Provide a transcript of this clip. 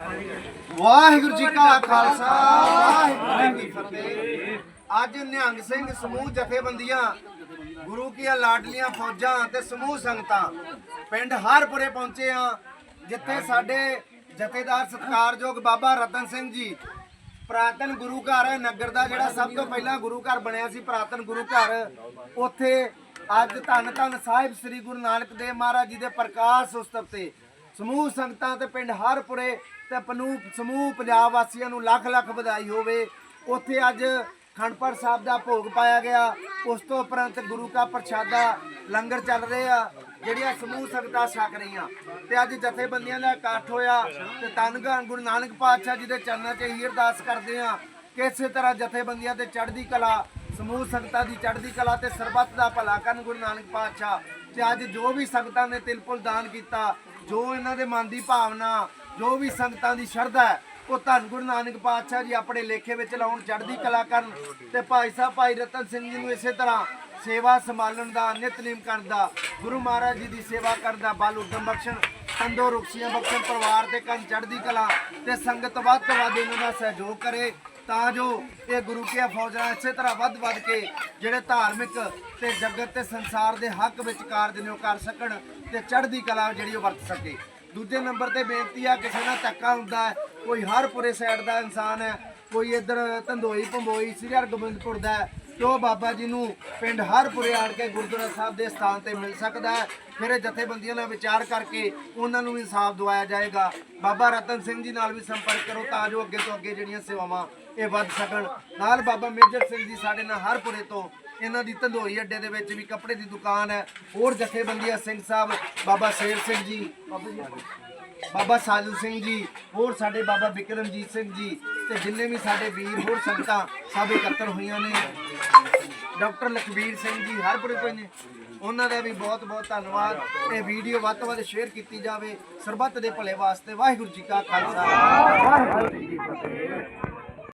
ਵਾਹਿਗੁਰੂ ਜੀ ਕਾ ਖਾਲਸਾ, ਵਾਹਿਗੁਰੂ ਜੀ ਕੀ ਫਤਿਹ। ਅੱਜ ਨਿਹੰਗ ਸਿੰਘ ਸਮੂਹ ਜਥੇਬੰਦੀਆਂ, ਗੁਰੂ ਕੀਆਂ ਲਾਡਲੀਆਂ ਫੌਜਾਂ ਤੇ ਸਮੂਹ ਸੰਗਤਾਂ ਪਿੰਡ ਹਰਪੁਰੇ ਪਹੁੰਚੇ ਆ, ਜਿੱਥੇ ਸਾਡੇ ਜਥੇਦਾਰ ਸਤਿਕਾਰਯੋਗ ਬਾਬਾ ਰਤਨ ਸਿੰਘ ਜੀ, ਪ੍ਰਾਤਨ ਗੁਰੂ ਘਰ, ਨਗਰ ਦਾ ਜਿਹੜਾ ਸਭ ਤੋਂ ਪਹਿਲਾਂ ਗੁਰੂ ਘਰ ਬਣਿਆ ਸੀ, ਪ੍ਰਾਤਨ ਗੁਰੂ ਘਰ। ਉੱਥੇ ਅੱਜ ਧੰਨ ਧੰਨ ਸਾਹਿਬ ਸ੍ਰੀ ਗੁਰੂ ਨਾਨਕ ਦੇਵ ਮਹਾਰਾਜ ਜੀ ਦੇ ਪ੍ਰਕਾਸ਼ ਉਤਸਵ ਤੇ ਸਮੂਹ ਸੰਗਤਾਂ ਤੇ ਪਿੰਡ ਹਰਪੁਰੇ ਤੇ ਪਨੂ ਸਮੂਹ ਪੰਜਾਬ ਵਾਸੀਆਂ ਨੂੰ ਲੱਖ ਲੱਖ ਵਧਾਈ ਹੋਵੇ। ਉੱਥੇ ਅੱਜ ਖੰਡਪੜ ਸਾਹਿਬ ਦਾ ਭੋਗ ਪਾਇਆ ਗਿਆ। ਉਸ ਤੋਂ ਉਪਰੰਤ ਗੁਰੂ ਕਾ ਪ੍ਰਸ਼ਾਦਾ ਲੰਗਰ ਚੱਲ ਰਹੇ ਆ, ਜਿਹੜੀਆਂ ਸਮੂਹ ਸੰਗਤਾਂ ਛਕ ਰਹੀਆਂ। ਤੇ ਅੱਜ ਜਥੇਬੰਦੀਆਂ ਦਾ ਇਕੱਠ ਹੋਇਆ ਤੇ ਤਨਗਨ ਗੁਰੂ ਨਾਨਕ ਪਾਤਸ਼ਾਹ ਜੀ ਦੇ ਚਰਨਾਂ 'ਚ ਹੀ ਅਰਦਾਸ ਕਰਦੇ ਆ ਕਿ ਇਸੇ ਤਰ੍ਹਾਂ ਜਥੇਬੰਦੀਆਂ ਤੇ ਚੜ੍ਹਦੀ ਕਲਾ, ਸਮੂਹ ਸੰਗਤਾਂ ਦੀ ਚੜ੍ਹਦੀ ਕਲਾ ਤੇ ਸਰਬੱਤ ਦਾ ਭਲਾ ਕਰਨ ਗੁਰੂ ਨਾਨਕ ਪਾਤਸ਼ਾਹ। ਤੇ ਅੱਜ ਜੋ ਵੀ ਸੰਗਤਾਂ ਨੇ ਤਿਲਪੁਲ ਦਾਨ ਕੀਤਾ ਜੋ ਇਹਨਾਂ ਦੇ ਮਨ ਦੀ ਭਾਵਨਾ, ਜੋ ਵੀ ਸੰਗਤਾਂ ਦੀ ਸ਼ਰਧਾ ਹੈ, ਉਹ ਧੰਨ ਗੁਰੂ ਨਾਨਕ ਪਾਤਸ਼ਾਹ ਜੀ ਆਪਣੇ ਲੇਖੇ ਵਿੱਚ ਲਾਉਣ ਚੜ੍ਹਦੀ ਕਲਾ ਕਰਨ ਤੇ ਭਾਈ ਸਾਹਿਬ ਭਾਈ ਰਤਨ ਸਿੰਘ ਜੀ ਨੂੰ ਇਸੇ ਤਰ੍ਹਾਂ ਸੇਵਾ ਸੰਭਾਲਣ ਦਾ ਨਿਤਨੇਮ ਕਰਨ ਦਾ, ਗੁਰੂ ਮਹਾਰਾਜ ਜੀ ਦੀ ਸੇਵਾ ਕਰਨ ਦਾ ਬਲ ਉਦਮ ਬਖਸ਼ਣ ਸੰਦੋ ਰੁਕਸੀਆਂ ਬਖਸ਼ਣ, ਪਰਿਵਾਰ ਤੇ ਕੰਨ ਚੜ੍ਹਦੀ ਕਲਾ ਤੇ ਸੰਗਤ ਵੱਧ ਤੋਂ ਵੱਧ ਇਹਨਾਂ ਦਾ ਸਹਿਯੋਗ ਕਰੇ। ਤਾਂ ਜੋ ਇਹ ਗੁਰੂ ਕੀ ਫੌਜਾਂ ਇਸੇ ਤਰ੍ਹਾਂ ਵੱਧ ਵੱਧ ਕੇ ਜਿਹੜੇ ਧਾਰਮਿਕ ਤੇ ਜਗਤ ਤੇ ਸੰਸਾਰ ਦੇ ਹੱਕ ਵਿੱਚ ਕਾਰਜ ਨੇ ਉਹ ਕਰ ਸਕਣ ਤੇ ਚੜ੍ਹਦੀ ਕਲਾ ਜਿਹੜੀ ਉਹ ਵਰਤ ਸਕੇ। ਦੂਜੇ ਨੰਬਰ ਤੇ ਬੇਨਤੀ ਆ, ਕਿਸੇ ਨਾਲ ਧੱਕਾ ਹੁੰਦਾ ਹੈ, ਕੋਈ ਹਰਪੁਰੇ ਸਾਈਡ ਦਾ ਇਨਸਾਨ ਹੈ, ਕੋਈ ਇੱਧਰ ਧੰਦੋਈ ਭੰਬੋਈ ਸ੍ਰੀ ਹਰਗੋਬਿੰਦਪੁਰ ਦਾ ਹੈ ਬਾਬਾ ਜੀ ਨੂੰ ਪਿੰਡ ਹਰਪੁਰੇ ਆਣ ਕੇ ਗੁਰਦੁਆਰਾ ਸਾਹਿਬ ਦੇ ਸਥਾਨ ਤੇ ਮਿਲ ਸਕਦਾ ਹੈ? ਫਿਰ ਜਥੇਬੰਦੀਆਂ ਨਾਲ ਵਿਚਾਰ ਕਰਕੇ ਉਹਨਾਂ ਨੂੰ ਇਨਸਾਫ ਦਵਾਇਆ ਜਾਏਗਾ। ਬਾਬਾ ਰਤਨ ਸਿੰਘ ਜੀ ਨਾਲ ਵੀ ਸੰਪਰਕ ਕਰੋ ਤਾਂ ਜੋ ਅੱਗੇ ਤੋਂ ਅੱਗੇ ਜਿਹੜੀਆਂ ਸੇਵਾਵਾਂ ਇਹ ਵੱਧ ਸਕਣ। ਨਾਲ ਬਾਬਾ ਮੇਜਰ ਸਿੰਘ ਜੀ ਸਾਡੇ ਨਾਲ ਹਰਪੁਰੇ ਤੋਂ ਇਹਨਾਂ ਦੀ ਧੰਦੋਈ ਅੱਡੇ ਦੇ ਵਿੱਚ ਵੀ ਕੱਪੜੇ ਦੀ ਦੁਕਾਨ ਹੈ। ਹੋਰ ਜਥੇਬੰਦੀਆਂ ਸਿੰਘ ਸਾਹਿਬ, ਬਾਬਾ ਸ਼ੇਰ ਸਿੰਘ ਜੀ ਬਾਬਾ ਜੀ। ਬਾਬਾ ਸਾਜੂ ਸਿੰਘ ਜੀ, ਹੋਰ ਸਾਡੇ ਬਾਬਾ ਬਿਕਰਮਜੀਤ ਸਿੰਘ ਜੀ ਤੇ ਜਿੰਨੇ ਵੀ ਸਾਡੇ ਵੀਰ, ਹੋਰ ਸੰਗਤਾਂ ਸਭ ਇਕੱਤਰ ਹੋਈਆਂ ਨੇ। ਡਾਕਟਰ ਲਖਬੀਰ ਸਿੰਘ ਜੀ ਹਰਪੁਰੇ ਤੋਂ ਨੇ ਉਹਨਾਂ ਦਾ ਵੀ ਬਹੁਤ ਬਹੁਤ ਧੰਨਵਾਦ। ਇਹ ਵੀਡੀਓ ਵੱਧ ਤੋਂ ਵੱਧ ਸ਼ੇਅਰ ਕੀਤੀ ਜਾਵੇ। ਸਰਬੱਤ ਦੇ ਭਲੇ ਵਾਸਤੇ ਵਾਹਿਗੁਰੂ ਜੀ ਕਾ ਖਾਲਸਾ। ਵਾਹਿਗੁਰੂ ਜੀ ਕੀ ਫਤਿਹ